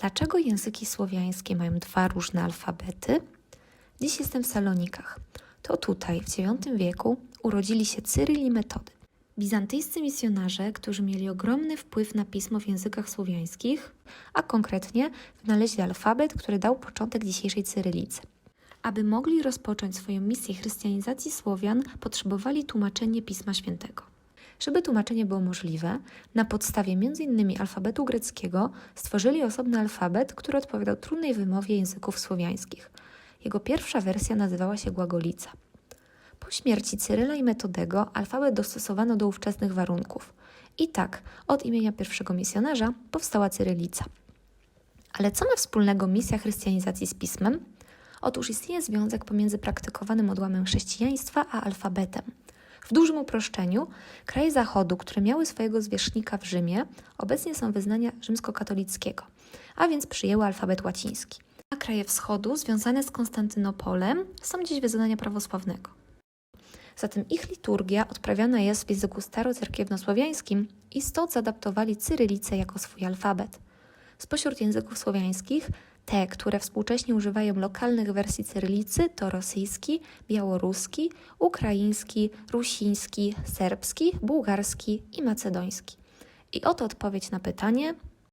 Dlaczego języki słowiańskie mają dwa różne alfabety? Dziś jestem w Salonikach. To tutaj, w IX wieku, urodzili się Cyryl i Metody. Bizantyjscy misjonarze, którzy mieli ogromny wpływ na pismo w językach słowiańskich, a konkretnie wynaleźli alfabet, który dał początek dzisiejszej cyrylicy. Aby mogli rozpocząć swoją misję chrystianizacji Słowian, potrzebowali tłumaczenia Pisma Świętego. Żeby tłumaczenie było możliwe, na podstawie m.in. alfabetu greckiego stworzyli osobny alfabet, który odpowiadał trudnej wymowie języków słowiańskich. Jego pierwsza wersja nazywała się Głagolica. Po śmierci Cyryla i Metodego alfabet dostosowano do ówczesnych warunków. I tak, od imienia pierwszego misjonarza powstała cyrylica. Ale co ma wspólnego misja chrystianizacji z pismem? Otóż istnieje związek pomiędzy praktykowanym odłamem chrześcijaństwa a alfabetem. W dużym uproszczeniu, kraje Zachodu, które miały swojego zwierzchnika w Rzymie, obecnie są wyznania rzymskokatolickiego, a więc przyjęły alfabet łaciński. A kraje Wschodu, związane z Konstantynopolem, są dziś wyznania prawosławnego. Zatem ich liturgia odprawiana jest w języku starocerkiewnosłowiańskim i stąd zaadaptowali cyrylicę jako swój alfabet. Spośród języków słowiańskich te, które współcześnie używają lokalnych wersji cyrylicy, to rosyjski, białoruski, ukraiński, rusiński, serbski, bułgarski i macedoński. I oto odpowiedź na pytanie,